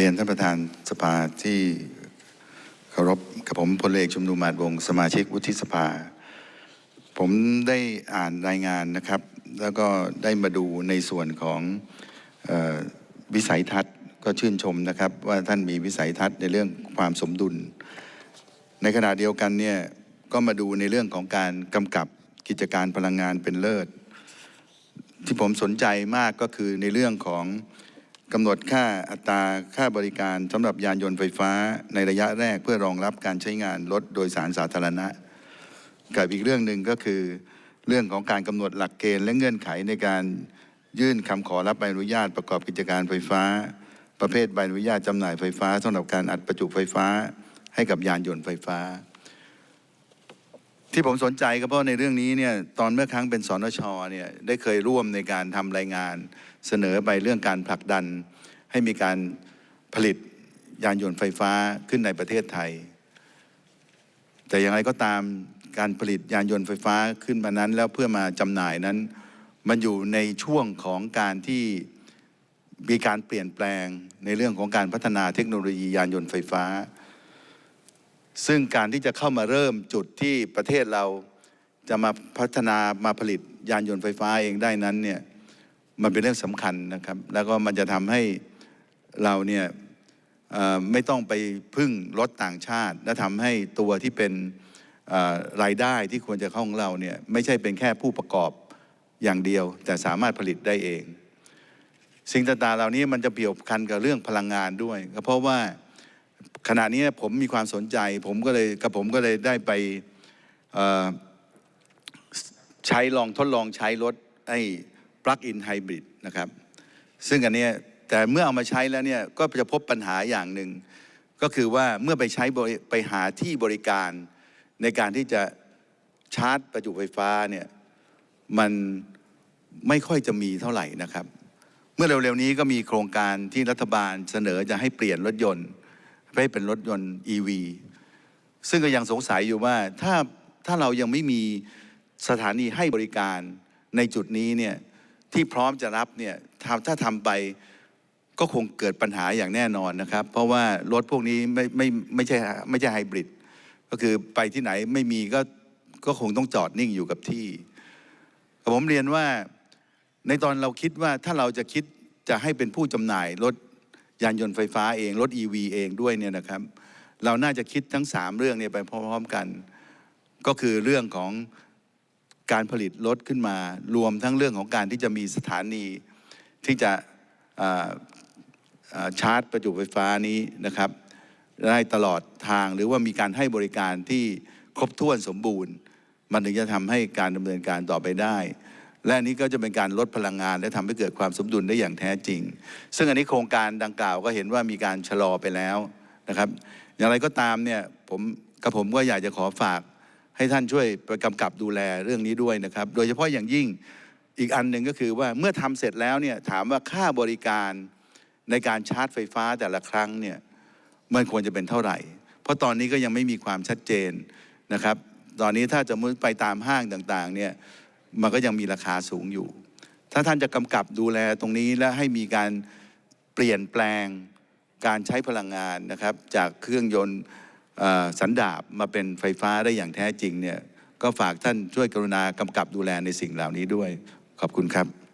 เรียนท่านประธานสภาที่เคารพกับผมพลเอกชุมนุมมาดวงสมาชิกวุฒิสภา ผมได้อ่านรายงานนะครับ แล้วก็ได้มาดูในส่วนของออวิสัยทัศน์ก็ชื่นชมนะครับ ว่าท่านมีวิสัยทัศน์ในเรื่องความสมดุล ในขณะเดียวกันเนี่ยก็มาดูในเรื่องของการกำกับกิจการพลังงานเป็นเลิศ ที่ผมสนใจมากก็คือในเรื่องของ กำหนดค่าอัตราค่าบริการสำหรับยานยนต์ไฟฟ้าในระยะแรกเพื่อรองรับการใช้งานรถโดยสารสาธารณะ กับอีกเรื่องหนึ่งก็คือ เรื่องของการกำหนดหลักเกณฑ์และเงื่อนไขในการยื่นคำขอรับใบอนุญาตประกอบกิจการไฟฟ้า ประเภทใบอนุญาตจำหน่ายไฟฟ้าสำหรับการอัดประจุไฟฟ้าให้กับยานยนต์ไฟฟ้า ที่ผมสนใจก็เพราะในเรื่องนี้เนี่ยตอนเมื่อครั้งเป็นสนชเนี่ยได้เคยร่วมในการทำรายงานเสนอไปเรื่องการผลักดัน ให้มีการผลิตยานยนต์ไฟฟ้าขึ้นในประเทศไทย แต่อย่างไรก็ตามการผลิตยานยนต์ไฟฟ้าขึ้นมานั้น แล้วเพื่อมาจำหน่ายนั้น มันอยู่ในช่วงของการที่มีการเปลี่ยนแปลงในเรื่องของการพัฒนาเทคโนโลยียานยนต์ไฟฟ้า ซึ่งการที่จะเข้ามาเริ่มจุดที่ประเทศเราจะมาพัฒนามาผลิตยานยนต์ไฟฟ้าเองได้นั้นเนี่ยมันเป็นเรื่องสำคัญนะครับ แล้วก็มันจะทำให้เราเนี่ยไม่ต้องไปพึ่งรถต่างชาติ และทำให้ตัวที่เป็นรายได้ที่ควรจะเข้าของเราเนี่ยไม่ใช่เป็นแค่ผู้ประกอบอย่างเดียว แต่สามารถผลิตได้เอง สิ่งต่างๆเหล่านี้มันจะเกี่ยวพันกับเรื่องพลังงานด้วย เพราะว่า ขณะนี้ผมมีความสนใจ ผมก็เลยกับผมก็เลยได้ไปใช้ลองทดลองใช้รถไอ้ plug-in hybrid นะครับ ซึ่งอันนี้แต่เมื่อเอามาใช้แล้วเนี่ยก็จะพบปัญหาอย่างหนึ่ง ก็คือว่าเมื่อไปใช้ไปหาที่บริการในการที่จะชาร์จประจุไฟฟ้าเนี่ยมันไม่ค่อยจะมีเท่าไหร่นะครับ เมื่อเร็วๆนี้ก็มีโครงการที่รัฐบาลเสนอจะให้เปลี่ยนรถยนต์ ให้เป็นรถยนต์ EV ซึ่งก็ยังสงสัยอยู่ว่าถ้าถ้าเรายังไม่มีสถานีให้บริการในจุดนี้เนี่ยที่พร้อมจะรับเนี่ยถถ้าทำไปก็คงเกิดปัญหาอย่างแน่นอนนะครับ เพราะว่ารถพวกนี้ไม่ไม่ไม่ใช่ไม่ใช่ไฮบริดก็คือไปที่ไหนไม่มีก็ก็คงต้องจอดนิ่งอยู่กับที่ผมเรียนว่าในตอนเราคิดว่าถ้าเราจะคิดจะให้เป็นผู้จำหน่ายรถ ยานยนต์ไฟฟ้าเองรถ EV เองด้วยเนี่ยนะครับ เราน่าจะคิดทั้ง 3 เรื่องเนี่ยไปพร้อมๆกัน ก็คือเรื่องของการผลิตรถขึ้นมา รวมทั้งเรื่องของการที่จะมีสถานีที่จะชาร์จประจุไฟฟ้านี้นะครับได้ตลอดทางหรือว่ามีการให้บริการที่ครบถ้วนสมบูรณ์ มันถึงจะทำให้การดำเนินการต่อไปได้ และอันนี้ก็จะเป็นการลดพลังงาน และทำให้เกิดความสมดุลได้อย่างแท้จริง ซึ่งอันนี้โครงการดังกล่าวก็เห็นว่ามีการชะลอไปแล้วนะครับอย่างไรก็ตามเนี่ยผมกับผมก็อยากจะขอฝากให้ท่านช่วยไปกำกับดูแลเรื่องนี้ด้วยนะครับ โดยเฉพาะอย่างยิ่งอีกอันหนึ่งก็คือว่าเมื่อทำเสร็จแล้วเนี่ยถามว่าค่าบริการในการชาร์จไฟฟ้าแต่ละครั้งเนี่ยมันควรจะเป็นเท่าไหร่ เพราะตอนนี้ก็ยังไม่มีความชัดเจนนะครับ ตอนนี้ถ้าจะมุดไปตามห้างต่างๆเนี่ย มันก็ยังมีราคาสูงอยู่ ถ้าท่านจะกำกับดูแลตรงนี้และให้มีการเปลี่ยนแปลงการใช้พลังงานนะครับ จากเครื่องยนต์สันดาบมาเป็นไฟฟ้าได้อย่างแท้จริงเนี่ยก็ฝากท่านช่วยกรุณากำกับดูแลในสิ่งเหล่านี้ด้วย ขอบคุณครับ